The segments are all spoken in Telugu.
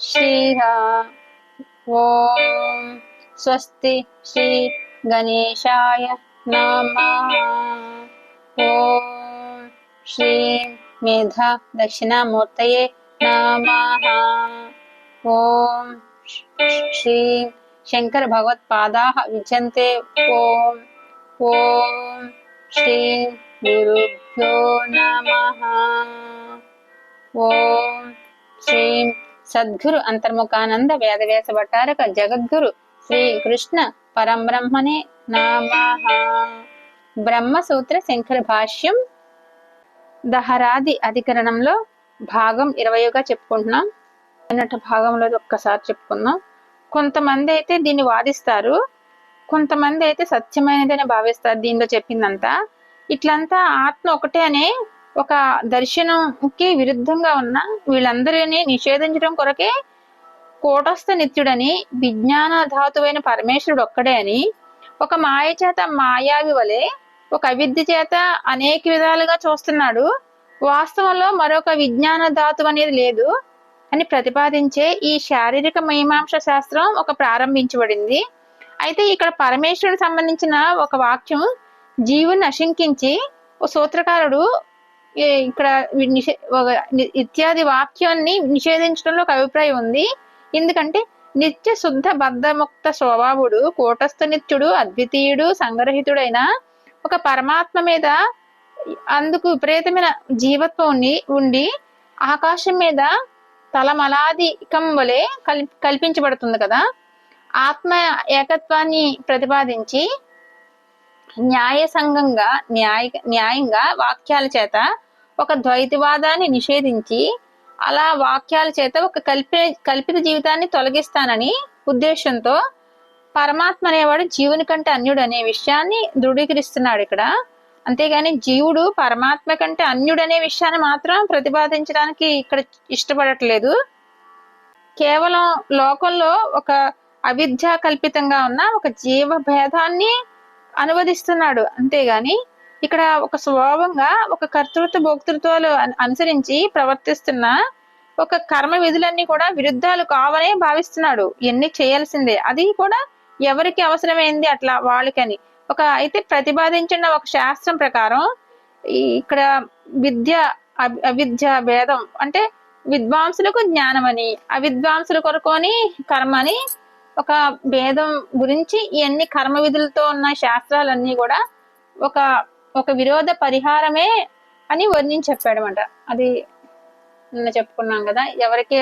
శ్రీహ ఓం స్వస్తి శ్రీ గణేశాయ నమ ఓం శ్రీ మేధ దక్షిణామూర్తయే నమ ఓం శ్రీ శంకర భగవత్పాదా విజంతే ఓం ఓం శ్రీ గురుభ్యో నమ ఓం శ్రీ సద్గురు అంతర్ముఖానంద వేదవ్యాస భట్టారక జగద్గురు శ్రీ కృష్ణ పరబ్రహ్మణే నమ. బ్రహ్మసూత్ర శంకర భాష్యం దహరాది అధికరణంలో భాగం ఇరవైగా చెప్పుకుంటున్నాం. అన్నట్టు భాగంలో ఒక్కసారి చెప్పుకుందాం. కొంతమంది అయితే దీన్ని వాదిస్తారు. కొంతమంది అయితే సత్యమైనదని భావిస్తారు. దీనిలో చెప్పిందంతా. ఇట్లంతా ఆత్మ ఒకటే అనే ఒక దర్శనంకి విరుద్ధంగా ఉన్న వీళ్ళందరినీ నిషేధించడం కొరకే కూటస్థ నిత్యుడని విజ్ఞాన ధాతువైన పరమేశ్వరుడు ఒక్కడే అని ఒక మాయ చేత మాయావి వలె ఒక అవిద్య చేత అనేక విధాలుగా చూస్తున్నాడు. వాస్తవంలో మరొక విజ్ఞాన ధాతు అనేది లేదు అని ప్రతిపాదించే ఈ శారీరక మీమాంస శాస్త్రం ఒక ప్రారంభించబడింది. అయితే ఇక్కడ పరమేశ్వరుడికి సంబంధించిన ఒక వాక్యం జీవుని అశంకించి ఓ సూత్రకారుడు ఇక్కడ నిషే ఇత్యాది వాక్యాన్ని నిషేధించడంలో ఒక అభిప్రాయం ఉంది. ఎందుకంటే నిత్య శుద్ధ బద్ధముక్త స్వభావుడు కూటస్థ నిత్యుడు అద్వితీయుడు సంగ్రహితుడైన ఒక పరమాత్మ మీద అందుకు విపరీతమైన జీవత్వం ఉండి ఉండి ఆకాశం మీద తలమలాదికం వలె కల్ కల్పించబడుతుంది కదా. ఆత్మ ఏకత్వాన్ని ప్రతిపాదించి న్యాయ సంఘంగా న్యాయ న్యాయంగా వాక్యాల చేత ఒక ద్వైతవాదాన్ని నిషేధించి అలా వాక్యాల చేత ఒక కల్పి కల్పిత జీవితాన్ని తొలగిస్తానని ఉద్దేశంతో పరమాత్మ అనేవాడు జీవుని కంటే అన్యుడు అనే విషయాన్ని దృఢీకరిస్తున్నాడు ఇక్కడ. అంతేగాని జీవుడు పరమాత్మ కంటే అన్యుడు అనే విషయాన్ని మాత్రం ప్రతిపాదించడానికి ఇక్కడ ఇష్టపడట్లేదు. కేవలం లోకంలో ఒక అవిద్యా కల్పితంగా ఉన్న ఒక జీవ భేదాన్ని అనువదిస్తున్నాడు. అంతేగాని ఇక్కడ ఒక స్వభావంగా ఒక కర్తృత్వ భోక్తృత్వాలు అనుసరించి ప్రవర్తిస్తున్న ఒక కర్మ విధులన్నీ కూడా విరుద్ధాలు కావనే భావిస్తున్నాడు. ఎన్ని చేయాల్సిందే. అది కూడా ఎవరికి అవసరమైంది అట్లా వాళ్ళకని. ఒక అయితే ప్రతిపాదించిన ఒక శాస్త్రం ప్రకారం ఈ ఇక్కడ విద్య అవి- అవిద్య భేదం అంటే విద్వాంసులకు జ్ఞానమని అవిద్వాంసుల కొరకు అని కర్మ అని ఒక భేదం గురించి ఇవన్నీ కర్మ విధులతో ఉన్న శాస్త్రాలన్నీ కూడా ఒక ఒక విరోధ పరిహారమే అని వర్ణించి చెప్పాడనమాట అది నిన్న చెప్పుకున్నాం కదా ఎవరికి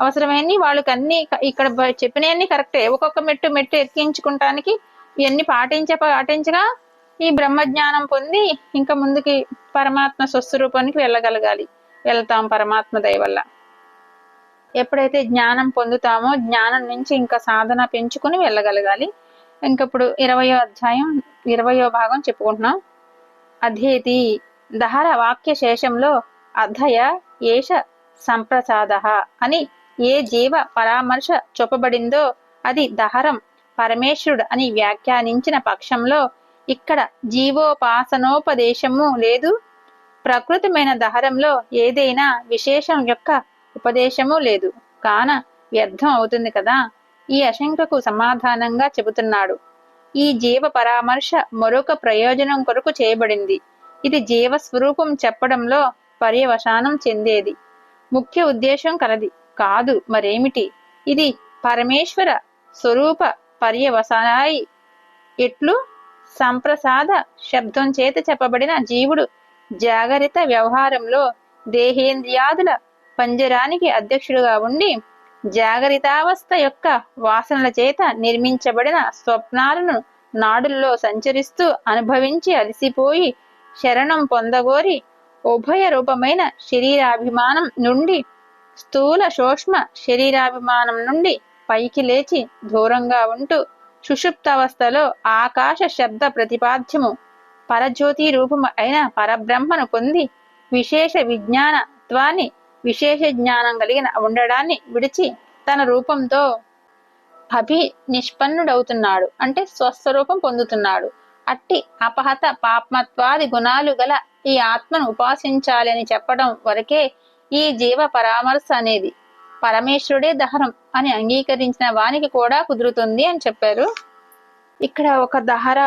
అవసరమైన వాళ్ళకి అన్ని ఇక్కడ బ- చెప్పినవన్నీ కరెక్టే. ఒక్కొక్క మెట్టు మెట్టు ఎక్కించుకుంటానికి ఇవన్నీ పాటించ పాటించగా ఈ బ్రహ్మజ్ఞానం పొంది ఇంకా ముందుకి పరమాత్మ స్వస్వరూపానికి వెళ్ళగలగాలి. వెళ్తాం పరమాత్మ దయ వల్ల. ఎప్పుడైతే జ్ఞానం పొందుతామో జ్ఞానం నుంచి ఇంకా సాధన పెంచుకుని వెళ్ళగలగాలి. ఇంక ఇప్పుడు ఇరవయో అధ్యాయం ఇరవయో భాగం చెప్పుకుంటున్నాం. అధ్యేతి దహర వాక్య శేషంలో అధయ ఏష సంప్రసాద అని ఏ జీవ పరామర్శ చూపబడిందో అది దహరం పరమేశ్వరుడు అని వ్యాఖ్యానించిన పక్షంలో ఇక్కడ జీవోపాసనోపదేశము లేదు. ప్రకృతమైన దహరంలో ఏదైనా విశేషం యొక్క ఉపదేశము లేదు. కాన వ్యర్థం అవుతుంది కదా? ఈ అశంకకు సమాధానంగా చెబుతున్నాడు. ఈ జీవ పరామర్శ మరొక ప్రయోజనం కొరకు చేయబడింది. ఇది జీవ స్వరూపం చెప్పడంలో పర్యవసానం చెందేది. ముఖ్య ఉద్దేశం కలది. కాదు మరేమిటి? ఇది పరమేశ్వర స్వరూప పర్యవసానాయి. ఎట్లు? సంప్రసాద శబ్దం చేత చెప్పబడిన జీవుడు జాగరిత వ్యవహారంలో దేహేంద్రియాదుల పంజరానికి అధ్యక్షుడుగా ఉండి జాగరితావస్థ యొక్క వాసనల చేత నిర్మించబడిన స్వప్నాలను నాడుల్లో సంచరిస్తూ అనుభవించి అలసిపోయి శరణం పొందగోరి ఉభయ రూపమైన శరీరాభిమానం నుండి స్థూల సూక్ష్మ శరీరాభిమానం నుండి పైకి లేచి దూరంగా ఉంటూ సుషుప్తావస్థలో ఆకాశ శబ్ద ప్రతిపాద్యము పరజ్యోతి రూపము అయిన పరబ్రహ్మను పొంది విశేష విజ్ఞానత్వాన్ని విశేష జ్ఞానం కలిగిన ఉండడాన్ని విడిచి తన రూపంతో అభి నిష్పన్నుడవుతున్నాడు. అంటే స్వస్వరూపం పొందుతున్నాడు. అట్టి అపహత పాప్మత్వాది గుణాలు గల ఈ ఆత్మను ఉపాసించాలి అని చెప్పడం వరకే ఈ జీవ పరామర్శ అనేది. పరమేశ్వరుడే దహరం అని అంగీకరించిన వానికి కూడా కుదురుతుంది అని చెప్పారు. ఇక్కడ ఒక దహర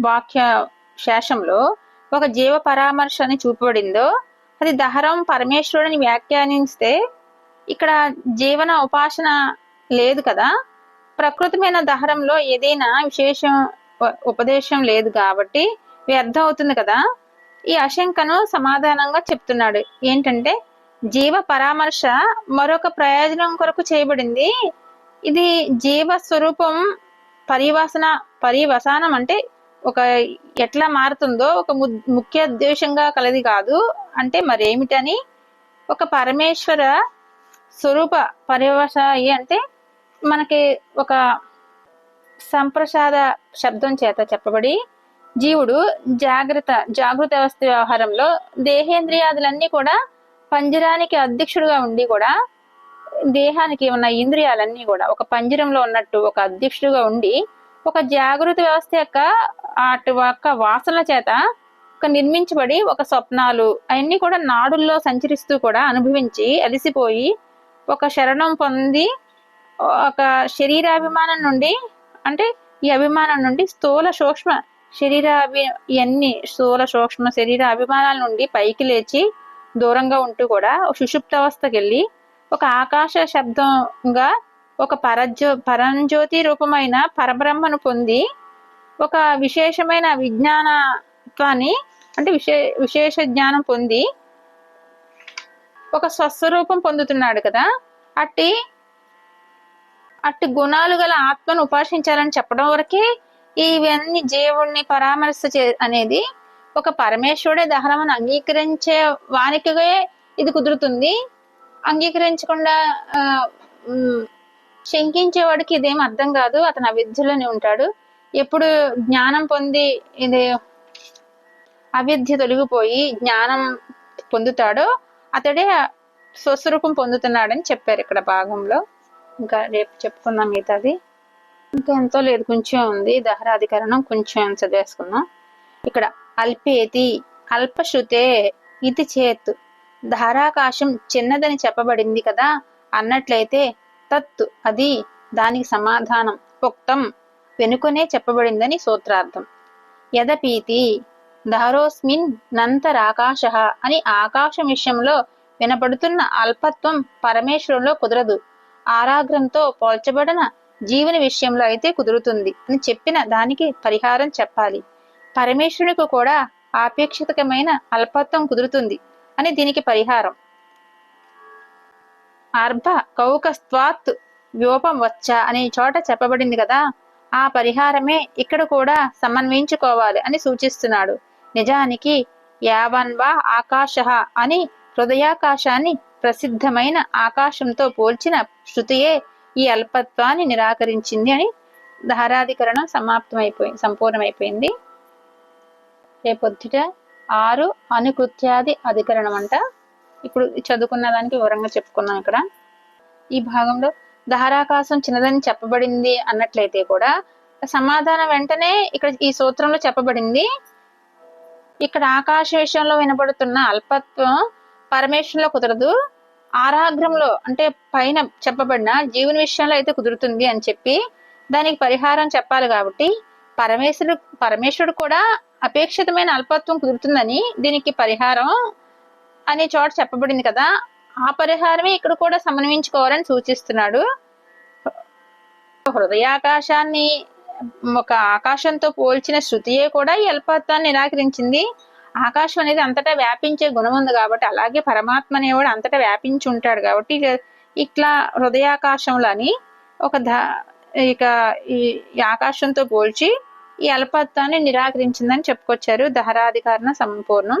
వాక్య శేషంలో ఒక జీవ పరామర్శ అని చూపబడిందో అది దహరం పరమేశ్వరుడిని వ్యాఖ్యానిస్తే ఇక్కడ జీవన ఉపాసన లేదు కదా. ప్రకృతమైన దహరంలో ఏదైనా విశేషం ఉపదేశం లేదు కాబట్టి వ్యర్థం అవుతుంది కదా. ఈ ఆశంకను సమాధానంగా చెప్తున్నాడు. ఏంటంటే జీవ పరామర్శ మరొక ప్రయోజనం కొరకు చేయబడింది. ఇది జీవ స్వరూపం పరివాసన పరివసానం అంటే ఒక ఎట్లా మారుతుందో ఒక ము- ముఖ్య ఉద్దేశంగా కలది కాదు. అంటే మరేమిటని ఒక పరమేశ్వర స్వరూప పర్యవసాయి అంటే మనకి ఒక సంప్రసాద శబ్దం చేత చెప్పబడి జీవుడు జాగ్రత్త జాగృత అవస్థ వ్యవహారంలో దేహేంద్రియాదులన్నీ కూడా పంజరానికి అధ్యక్షుడుగా ఉండి కూడా దేహానికి ఉన్న ఇంద్రియాలన్నీ కూడా ఒక పంజరంలో ఉన్నట్టు ఒక అధ్యక్షుడుగా ఉండి ఒక జాగృత వ్యవస్థ యొక్క అటు యొక్క వాసనల చేత ఒక నిర్మించబడి ఒక స్వప్నాలు అవన్నీ కూడా నాడుల్లో సంచరిస్తూ కూడా అనుభవించి అలిసిపోయి ఒక శరణం పొంది ఒక శరీరాభిమానం నుండి అంటే ఈ అభిమానం నుండి స్థూల సూక్ష్మ శరీరాభి ఇవన్నీ స్థూల సూక్ష్మ శరీర అభిమానాల నుండి పైకి లేచి దూరంగా ఉంటూ కూడా ఒక సుషుప్త అవస్థకి వెళ్ళి ఒక ఆకాశ శబ్దంగా ఒక పరజ్యో పరంజ్యోతి రూపమైన పరబ్రహ్మను పొంది ఒక విశేషమైన విజ్ఞానత్వాన్ని అంటే విశే విశేష జ్ఞానం పొంది ఒక స్వస్వరూపం పొందుతున్నాడు కదా. అట్టి అట్టి గుణాలు గల ఆత్మను ఉపాసించాలని చెప్పడం వరకే ఇవన్నీ జీవుణ్ణి పరామర్శ చే అనేది ఒక పరమేశ్వరుడే దహనమని అంగీకరించే వానికిగే ఇది కుదురుతుంది. అంగీకరించకుండా ఆ, శంకించేవాడికి ఇదేం అర్థం కాదు. అతను అవిద్యలోనే ఉంటాడు. ఎప్పుడు జ్ఞానం పొంది ఇది అవిద్య తొలగిపోయి జ్ఞానం పొందుతాడో అతడే స్వస్వరూపం పొందుతున్నాడని చెప్పారు ఇక్కడ భాగంలో. ఇంకా రేపు చెప్పుకుందాం మిగతాది. ఇంకా ఎంతో లేదు కొంచెం ఉంది. దహరాధికరణం కొంచెం చదివేసుకుందాం ఇక్కడ అల్పేతి అల్పశ్రుతే ఇది చేత్. ధారాకాశం చిన్నదని చెప్పబడింది కదా అన్నట్లయితే తత్తు అది దానికి సమాధానం. ఉక్తం వెనుకనే చెప్పబడిందని సూత్రార్థం. యదపీతి దారోస్మిన్ నంతరాకాశ అని ఆకాశం విషయంలో వినపడుతున్న అల్పత్వం పరమేశ్వరులో కుదరదు. ఆరాగ్రంతో పోల్చబడిన జీవుని విషయంలో అయితే కుదురుతుంది అని చెప్పిన దానికి పరిహారం చెప్పాలి. పరమేశ్వరునికి కూడా ఆపేక్షితమైన అల్పత్వం కుదురుతుంది అని దీనికి పరిహారం. అర్భ కౌకస్త్వాత్ వ్యోపం వచ్చా అనే చోట చెప్పబడింది కదా ఆ పరిహారమే ఇక్కడ కూడా సమన్వయించుకోవాలి అని సూచిస్తున్నాడు. నిజానికి యావన్వా ఆకాశ అని హృదయాకాశాన్ని ప్రసిద్ధమైన ఆకాశంతో పోల్చిన శృతియే ఈ అల్పత్వాన్ని నిరాకరించింది అని ధారాధికరణం సమాప్తమైపోయింది సంపూర్ణమైపోయింది. రేపొద్దుట ఆరు అనుకృత్యాది అధికరణం అంట ఇప్పుడు చదువుకున్న దానికి వివరంగా చెప్పుకున్నాం ఇక్కడ. ఈ భాగంలో ధారాకాశం చిన్నదని చెప్పబడింది అన్నట్లయితే కూడా సమాధానం వెంటనే ఇక్కడ ఈ సూత్రంలో చెప్పబడింది. ఇక్కడ ఆకాశ విషయంలో వినబడుతున్న అల్పత్వం పరమేశ్వరంలో కుదరదు. ఆరాగ్రంలో అంటే పైన చెప్పబడిన జీవుని విషయంలో అయితే కుదురుతుంది అని చెప్పి దానికి పరిహారం చెప్పాలి కాబట్టి పరమేశ్వరుడు పరమేశ్వరుడు కూడా అపేక్షితమైన అల్పత్వం కుదురుతుందని దీనికి పరిహారం అనే చోట చెప్పబడింది కదా. ఆ పరిహారమే ఇక్కడ కూడా సమన్వయించుకోవాలని సూచిస్తున్నాడు. హృదయాకాశాన్ని ఒక ఆకాశంతో పోల్చిన శృతియే కూడా ఈ అల్పత్వాన్ని నిరాకరించింది. ఆకాశం అనేది అంతటా వ్యాపించే గుణం ఉంది కాబట్టి అలాగే పరమాత్మ అనేవాడు అంతటా వ్యాపించి ఉంటాడు కాబట్టి ఇట్లా ఇట్లా హృదయాకాశంలోని ఒక ధ ఇక ఈ ఆకాశంతో పోల్చి ఈ అల్పత్వాన్ని నిరాకరించిందని చెప్పుకొచ్చారు. దహరాధికారణ సంపూర్ణం.